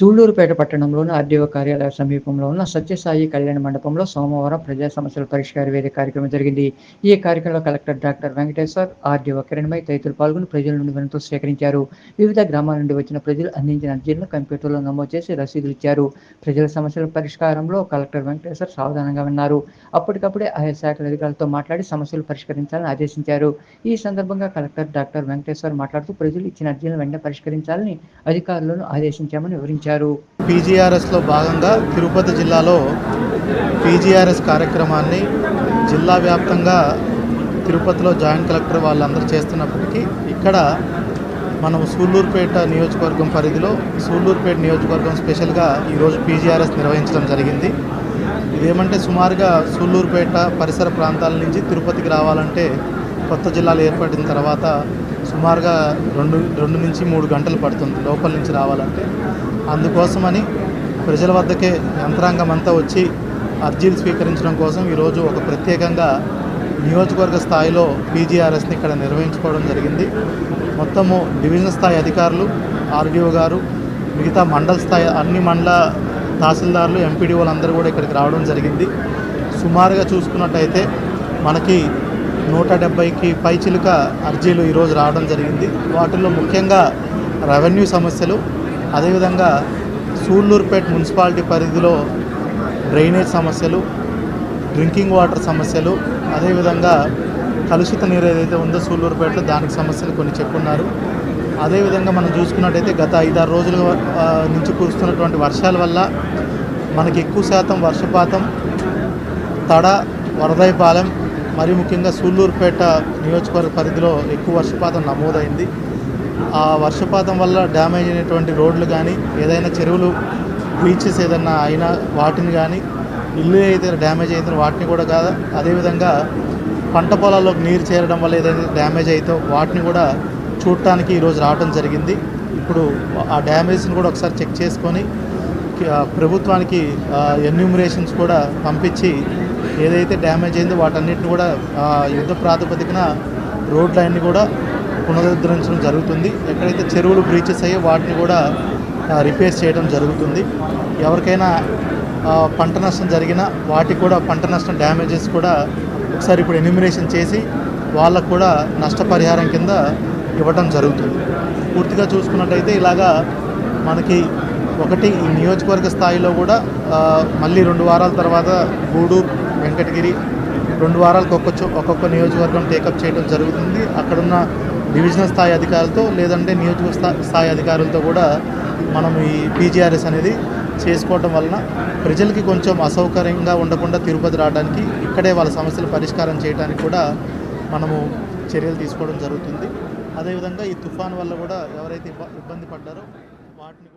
సూళ్ళూరుపేట పట్టణంలోని ఆర్డీఓ కార్యాలయ సమీపంలో ఉన్న సత్యసాయి కళ్యాణ మండపంలో సోమవారం ప్రజా సమస్యల పరిష్కార వేదిక కార్యక్రమం జరిగింది. ఈ కార్యక్రమంలో collector doctor Venkateshwar RDO Kiranmai తదితరులు పాల్గొని ప్రజల నుండి వినతులు సేకరించారు. వివిధ గ్రామాల నుండి వచ్చిన ప్రజలు అందించిన అర్జీలను కంప్యూటర్లో నమోదు చేసి రసీదులు ఇచ్చారు. ప్రజల సమస్యల పరిష్కారంలో కలెక్టర్ వెంకటేశ్వర్ సావధానంగా ఉన్నారు అప్పటికప్పుడే ఆయా శాఖల అధికారులతో మాట్లాడి సమస్యలు పరిష్కరించాలని ఆదేశించారు. ఈ సందర్భంగా కలెక్టర్ డాక్టర్ వెంకటేశ్వర్ మాట్లాడుతూ ప్రజలు ఇచ్చిన అర్జీలను వెంటనే పరిష్కరించాలని అధికారులను ఆదేశించామని వివరించారు. పీజీఆర్ఎస్లో భాగంగా తిరుపతి జిల్లాలో పీజీఆర్ఎస్ కార్యక్రమాన్ని జిల్లా వ్యాప్తంగా తిరుపతిలో జాయింట్ కలెక్టర్ వాళ్ళందరూ చేస్తున్నప్పటికీ ఇక్కడ మనం సూళ్ళూరుపేట నియోజకవర్గం పరిధిలో సూళ్ళూరుపేట నియోజకవర్గం స్పెషల్గా ఈరోజు పీజీఆర్ఎస్ నిర్వహించడం జరిగింది. ఇదేమంటే సుమారుగా సూళ్ళూరుపేట పరిసర ప్రాంతాల నుంచి తిరుపతికి రావాలంటే కొత్త జిల్లాలు ఏర్పడిన తర్వాత సుమారుగా రెండు రెండు నుంచి మూడు గంటలు పడుతుంది లోపల నుంచి రావాలంటే. అందుకోసమని ప్రజల వద్దకే యంత్రాంగం అంతా వచ్చి అర్జీలు స్వీకరించడం కోసం ఈరోజు ఒక ప్రత్యేకంగా నియోజకవర్గ స్థాయిలో పీజీఆర్ఎస్ని ఇక్కడ నిర్వహించుకోవడం జరిగింది. మొత్తము డివిజన్ స్థాయి అధికారులు ఆర్డీఓ గారు మిగతా మండల స్థాయి అన్ని మండల తహసీల్దారులు ఎంపీడీఓలు అందరూ కూడా ఇక్కడికి రావడం జరిగింది. సుమారుగా చూసుకున్నట్టయితే మనకి నూట డెబ్బైకి పైచిలుక అర్జీలు ఈరోజు రావడం జరిగింది. వాటిల్లో ముఖ్యంగా రెవెన్యూ సమస్యలు అదేవిధంగా సూళ్ళూరుపేట మున్సిపాలిటీ పరిధిలో డ్రైనేజ్ సమస్యలు డ్రింకింగ్ వాటర్ సమస్యలు అదేవిధంగా కలుషిత నీరు ఏదైతే ఉందో సూళ్ళూరుపేటలో దానికి సమస్యలు కొన్ని చెప్పున్నారు. అదేవిధంగా మనం చూసుకున్నట్టయితే గత ఐదారు రోజుల నుంచి కురుస్తున్నటువంటి వర్షాల వల్ల మనకి ఎక్కువ శాతం వర్షపాతం తడ వరదైపాలెం మరి ముఖ్యంగా సూళ్ళూరుపేట నియోజకవర్గ పరిధిలో ఎక్కువ వర్షపాతం నమోదైంది. ఆ వర్షపాతం వల్ల డ్యామేజ్ అయినటువంటి రోడ్లు కానీ ఏదైనా చెరువులు బీచెస్ ఏదైనా అయినా వాటిని కానీ ఇల్లు అయితే డ్యామేజ్ అయితే వాటిని కూడా కాదు అదేవిధంగా పంట పొలాల్లోకి నీరు చేరడం వల్ల ఏదైతే డ్యామేజ్ అయితే వాటిని కూడా చూడటానికి ఈరోజు రావడం జరిగింది. ఇప్పుడు ఆ డ్యామేజ్ని కూడా ఒకసారి చెక్ చేసుకొని ప్రభుత్వానికి ఎన్యూమరేషన్స్ కూడా పంపించి ఏదైతే డ్యామేజ్ అయిందో వాటన్నిటిని కూడా యుద్ధ ప్రాతిపదికన రోడ్లన్నీ కూడా పునరుద్ధరించడం జరుగుతుంది. ఎక్కడైతే చెరువులు బ్రీచెస్ అయ్యో వాటిని కూడా రిపేర్ చేయడం జరుగుతుంది. ఎవరికైనా పంట నష్టం జరిగినా వాటికి కూడా పంట నష్టం డ్యామేజెస్ కూడా ఒకసారి ఇప్పుడు ఎన్యూమరేషన్ చేసి వాళ్ళకు కూడా నష్టపరిహారం కింద ఇవ్వడం జరుగుతుంది. పూర్తిగా చూసుకున్నట్టయితే ఇలాగా మనకి ఒకటి ఈ నియోజకవర్గ స్థాయిలో కూడా మళ్ళీ రెండు వారాల తర్వాత గూడూరు వెంకటగిరి రెండు వారాలకు ఒక్కొక్క ఒక్కొక్క నియోజకవర్గం టేకప్ చేయడం జరుగుతుంది. అక్కడున్న డివిజనల్ స్థాయి అధికారులతో లేదంటే నియోజకవర్గ స్థాయి అధికారులతో కూడా మనం ఈ పీజీఆర్ఎస్ అనేది చేసుకోవటం వలన ప్రజలకి కొంచెం అసౌకర్యంగా ఉండకుండా తిరుపతి రావడానికి ఇక్కడే వాళ్ళ సమస్యలు పరిష్కారం చేయడానికి కూడా మనము చర్యలు తీసుకోవడం జరుగుతుంది. అదేవిధంగా ఈ తుఫాన్ వల్ల కూడా ఎవరైతే ఇబ్బంది పడ్డారో వాటిని